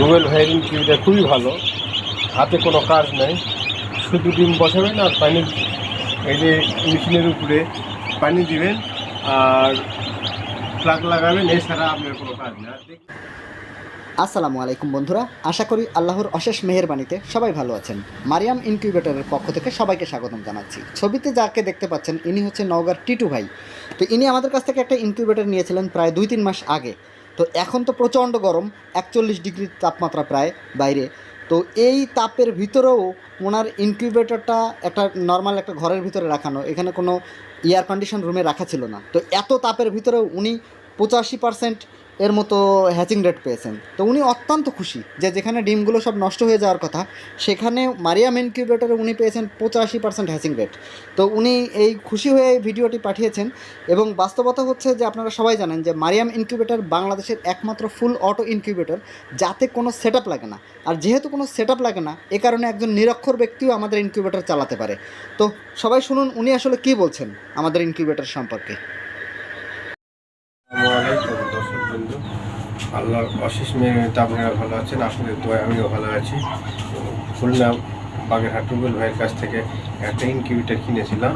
রুবেল ভাইয়ের ইনকিউবিটা খুবই ভালো। হাতে কোনো কাজ নেই। শুধু ডিম বসাবেন আর পানি এই যে মেশিনের উপরে পানি দিবেন আর প্লাগ লাগাবেন, এছাড়া আপনার কোনো কাজ নেই। আসসালামু আলাইকুম বন্ধুরা, আশা করি আল্লাহর অশেষ মেহেরবানিতে সবাই ভালো আছেন। মারিয়াম ইনকিউবেটরের পক্ষ থেকে সবাইকে স্বাগতম জানাচ্ছি। ছবিতে যাকে দেখতে পাচ্ছেন, ইনি হচ্ছে নওগাঁর টিটু ভাই। তো ইনি আমাদের কাছ থেকে একটা ইনকিউবেটর নিয়েছিলেন প্রায় দুই তিন মাস আগে। তো এখন তো প্রচণ্ড গরম, একচল্লিশ ডিগ্রি তাপমাত্রা প্রায় বাইরে। তো এই তাপের ভিতরেও ওনার ইনকিউবেটরটা একটা নর্মাল একটা ঘরের ভিতরে রাখানো, এখানে কোনো এয়ার কন্ডিশন রুমে রাখা ছিল না। তো এত তাপের ভিতরেও উনি পঁচাশি পার্সেন্ট এর মতো হ্যাচিং রেট পেয়েছেন। তো উনি অত্যন্ত খুশি যে যেখানে ডিমগুলো সব নষ্ট হয়ে যাওয়ার কথা, সেখানে মারিয়াম ইনকিউবেটরে উনি পেয়েছেন পঁচাশি পার্সেন্ট হ্যাচিং রেট তো উনি এই খুশি হয়ে ভিডিওটি পাঠিয়েছেন এবং বাস্তবতা হচ্ছে যে আপনারা সবাই জানেন যে মারিয়াম ইনকিউবেটর বাংলাদেশের একমাত্র ফুল অটো ইনকিউবেটর যাতে কোনো সেট লাগে না। আর যেহেতু কোনো সেট লাগে না, এ কারণে একজন নিরক্ষর ব্যক্তিও আমাদের ইনকিউবেটর চালাতে পারে। তো সবাই শুনুন, উনি আসলে কী বলছেন আমাদের ইনকিউবেটর সম্পর্কে? আলাইকুম দর্শক বন্ধু। আল্লাহর অশেষ মেহরবানিতে আপনারা ভালো আছেন আপনাদের দোয়া আমিও ভালো আছি। খুলনা বাগেরহাট রুবেল ভাইয়ের কাছ থেকে একটা ইনকিউবেটার কিনেছিলাম।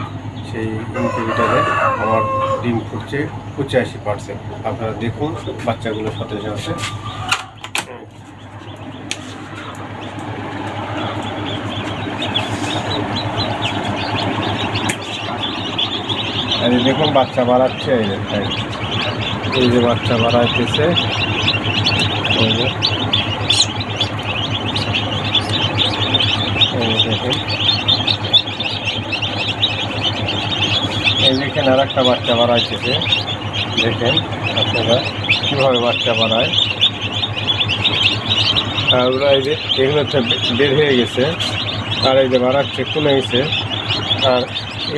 সেই ইনকিউবেটারে আমার ডিম ফুটছে পঁচাশি পার্সেন্ট। আপনারা দেখুন বাচ্চাগুলো সতেজ আছে। দেখুন বাচ্চা বাড়াচ্ছে। এই যে বাচ্চা বাড়াইতেছে। এই। এই দেখেন। আর একটা বাচ্চা বাড়াইতেছে। দেখেন আপনারা কীভাবে বাচ্চা বাড়ায়। ওরা এই যে এগুলো হচ্ছে বের হয়ে গেছে। আর এই যে বাড়াচ্ছে কমে গেছে আর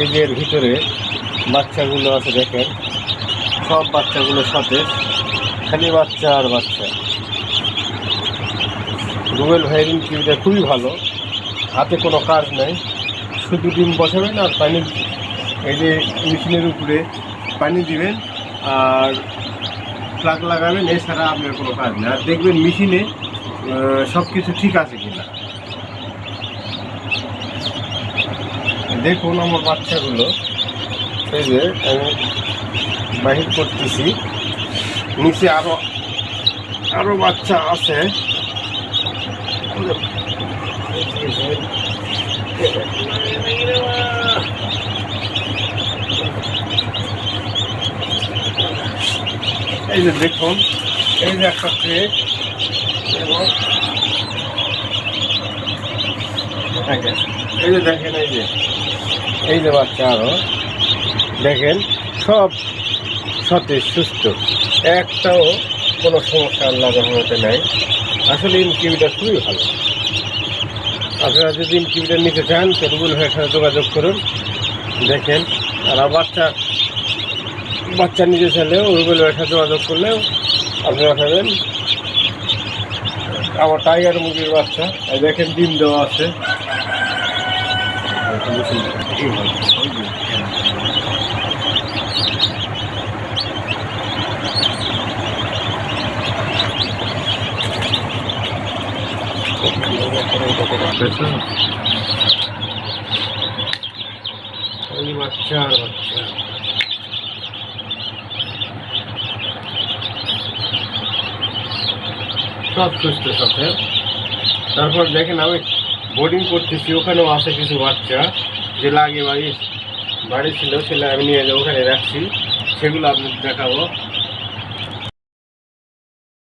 এই যে ভিতরে বাচ্চাগুলো আছে, দেখেন। সব বাচ্চাগুলোর সাথে, খালি বাচ্চা আর বাচ্চা। রুবেল ভাইয়ের ইনকিউবিটা খুবই ভালো। হাতে কোনো কাজ নেই। শুধু ডিম বসাবেন আর পানি এই যে মেশিনের উপরে পানি দিবেন আর প্লাগ লাগাবেন, এছাড়া আপনার কোনো কাজ নেই। আর দেখবেন মেশিনে সব কিছু ঠিক আছে কিনা। দেখুন আমার বাচ্চাগুলো। এই যে, আমি বাহির করতেছি। নিচে আরও আরও বাচ্চা আছে। এই যে দেখুন, এই যে একটা ট্রে। এই যে দেখেন, এই যে এই যে বাচ্চা আরও। দেখেন, সব সতেজ সুস্থ। একটাও কোনো সমস্যা আল্লাহ রহমতে নাই। আসলে ইনকিউবিটার খুবই ভালো। আপনারা যদি ইনকিউবিটার নিতে চান, তো রুবুল ভাইয়ের সাথে যোগাযোগ করুন। দেখেন আর বাচ্চা বাচ্চা নিতে চাইলেও রুবুল ভাইয়ের সাথে যোগাযোগ করলেও আপনারা পাবেন আমার টাইগার মুরগির বাচ্চা। দেখেন, ডিম দেওয়া আছে এই বাচ্চা আর বাচ্চা। সব সুস্থ সাথে তারপর দেখেন আমি বোর্ডিং করতেছি ওখানেও আছে কিছু বাচ্চা যে লাগে বাড়ি বাড়ি ছিল সেগুলো আমি নিয়ে যাব, ওখানে রাখছি। সেগুলো আপনাদের দেখাবো।